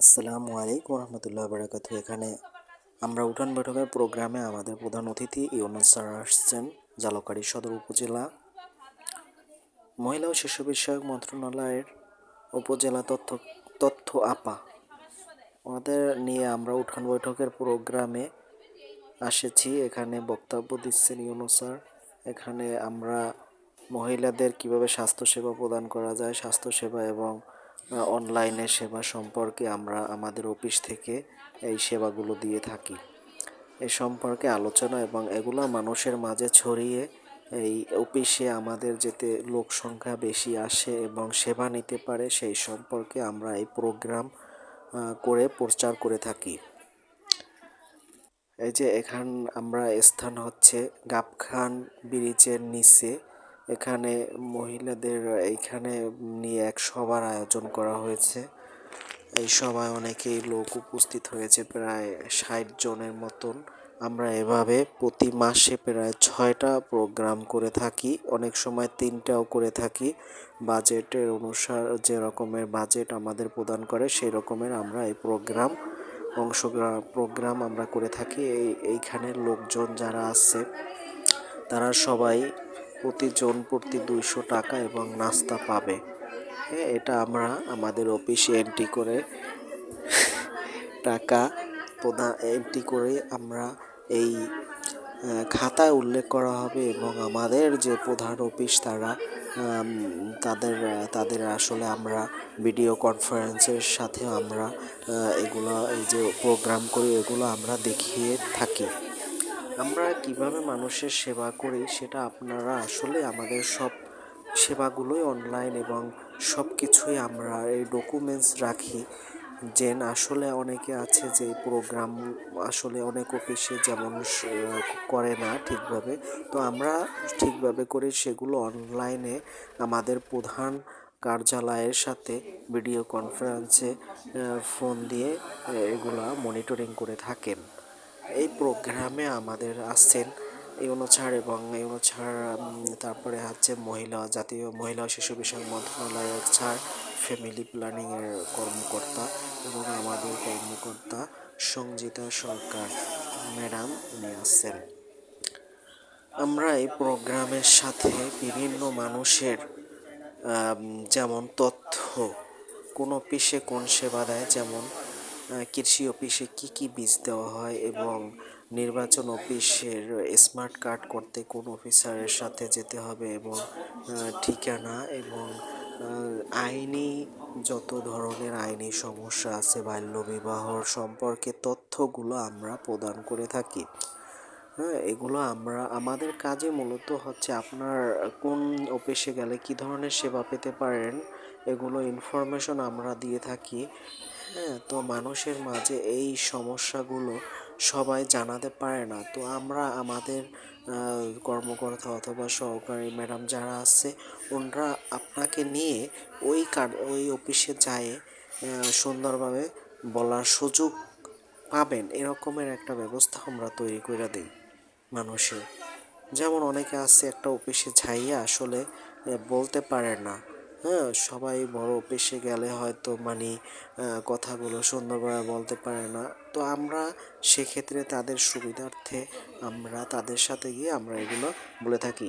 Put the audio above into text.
আসসালামু আলাইকুম রহমতুল্লাহ বারাকাতু। এখানে আমরা উঠান বৈঠকের প্রোগ্রামে আমাদের প্রধান অতিথি ইউনুস স্যার আসছেন জালকাড়ি সদর উপজেলা। মহিলা ও শিশু বিষয়ক মন্ত্রণালয়ের উপজেলা তথ্য তথ্য আপা। ওনাদের নিয়ে আমরা উঠান বৈঠকের প্রোগ্রামে এসেছি এখানে বক্তব্য দিচ্ছেন ইউনুস স্যার। এখানে আমরা মহিলাদের কীভাবে স্বাস্থ্যসেবা প্রদান করা যায়, স্বাস্থ্যসেবা এবং অনলাইনে সেবা সম্পর্কে আমরা আমাদের অফিস থেকে এই সেবাগুলো দিয়ে থাকি। এ সম্পর্কে আলোচনা এবং এগুলো মানুষের মাঝে ছড়িয়ে এই অফিসে আমাদের যেতে লোক সংখ্যা বেশি আসে এবং সেবা নিতে পারে, সেই সম্পর্কে আমরা এই প্রোগ্রাম করে প্রচার করে থাকি। এই যে এখান আমরা স্থান হচ্ছে গাবখান ব্রিজের নিচে। এখানে মহিলাদের এইখানে নিয়ে এক সভার আয়োজন করা হয়েছে। এই সভায় অনেকেই লোক উপস্থিত হয়েছে, প্রায় ষাট জনের মতন। আমরা এভাবে প্রতি মাসে প্রায় ছয়টা প্রোগ্রাম করে থাকি, অনেক সময় তিনটাও করে থাকি। বাজেটের অনুসার যে রকমের বাজেট আমাদের প্রদান করে, সেই রকমের আমরা এই প্রোগ্রাম অংশগ্রহণ, প্রোগ্রাম আমরা করে থাকি। এই, এইখানের লোকজন যারা আছে তারা সবাই প্রতিজন প্রতি দুইশো টাকা এবং নাস্তা পাবে। হ্যাঁ এটা আমরা আমাদের অফিসে এন্ট্রি করে টাকা প্রদান এন্ট্রি করে আমরা এই খাতায় উল্লেখ করা হবে এবং আমাদের যে প্রধান অফিস তারা তাদের তাদের আসলে আমরা ভিডিও কনফারেন্সের সাথে আমরা এগুলো, এই যে প্রোগ্রাম করি, এগুলো আমরা দেখিয়ে থাকি। আমরা কীভাবে মানুষের সেবা করি সেটা আপনারা আসলে আমাদের সব সেবাগুলোই অনলাইন এবং সব কিছুই আমরা এই ডকুমেন্টস রাখি। যে আসলে অনেকে আছে যে প্রোগ্রাম আসলে অনেক অফিসে যেমন করে না ঠিকভাবে। তো আমরা ঠিকভাবে করে সেগুলো অনলাইনে আমাদের প্রধান কার্যালয়ের সাথে ভিডিও কনফারেন্সে ফোন দিয়ে এগুলা মনিটরিং করে থাকেন। এই প্রোগ্রামে আমাদের আসছেন ইউনো ছাড় এবং ইউনো ছাড় তারপরে হচ্ছে মহিলা, জাতীয় মহিলা শিশু বিষয়ক মন্ত্রণালয়ের ছাড় ফ্যামিলি প্ল্যানিংয়ের কর্মকর্তা এবং আমাদের কর্মকর্তা সঞ্জিতা সরকার ম্যাডাম, উনি আসছেন। আমরা এই প্রোগ্রামের সাথে বিভিন্ন মানুষের যেমন তথ্য, কোনো অফিসে কোন সেবা দেয়, যেমন কৃষি অফিসে কি কি বীজ দেওয়া হয় এবং নির্বাচন অফিসের স্মার্ট কার্ড করতে কোন অফিসারের সাথে যেতে হবে এবং ঠিকানা এবং আইনি যত ধরনের আইনি সমস্যা আছে, বাল্যবিবাহ সম্পর্কে তথ্যগুলো আমরা প্রদান করে থাকি। হ্যাঁ এগুলো আমরা, আমাদের কাজে মূলত হচ্ছে আপনার কোন অফিসে গেলে কি ধরনের সেবা পেতে পারেন, এগুলো ইনফরমেশন আমরা দিয়ে থাকি। হ্যাঁ তো মানুষের মাঝে এই সমস্যাগুলো সবাই জানাতে পারে না। তো আমরা আমাদের কর্মকর্তা অথবা সহকারী ম্যাডাম যারা আছে, ওনারা আপনাকে নিয়ে ওই কার, ওই অফিসে যায় সুন্দরভাবে বলার সুযোগ পাবেন। এরকমের একটা ব্যবস্থা আমরা তৈরি করে দিই মানুষের। যেমন অনেকে আছে একটা অফিসে যাইয়া আসলে বলতে পারে না হ্যাঁ সবাই বড় অফিসে গেলে হয়তো মানে কথাগুলো সুন্দরভাবে বলতে পারে না। তো আমরা সেক্ষেত্রে তাদের সুবিধার্থে আমরা তাদের সাথে গিয়ে আমরা এগুলো বলে থাকি।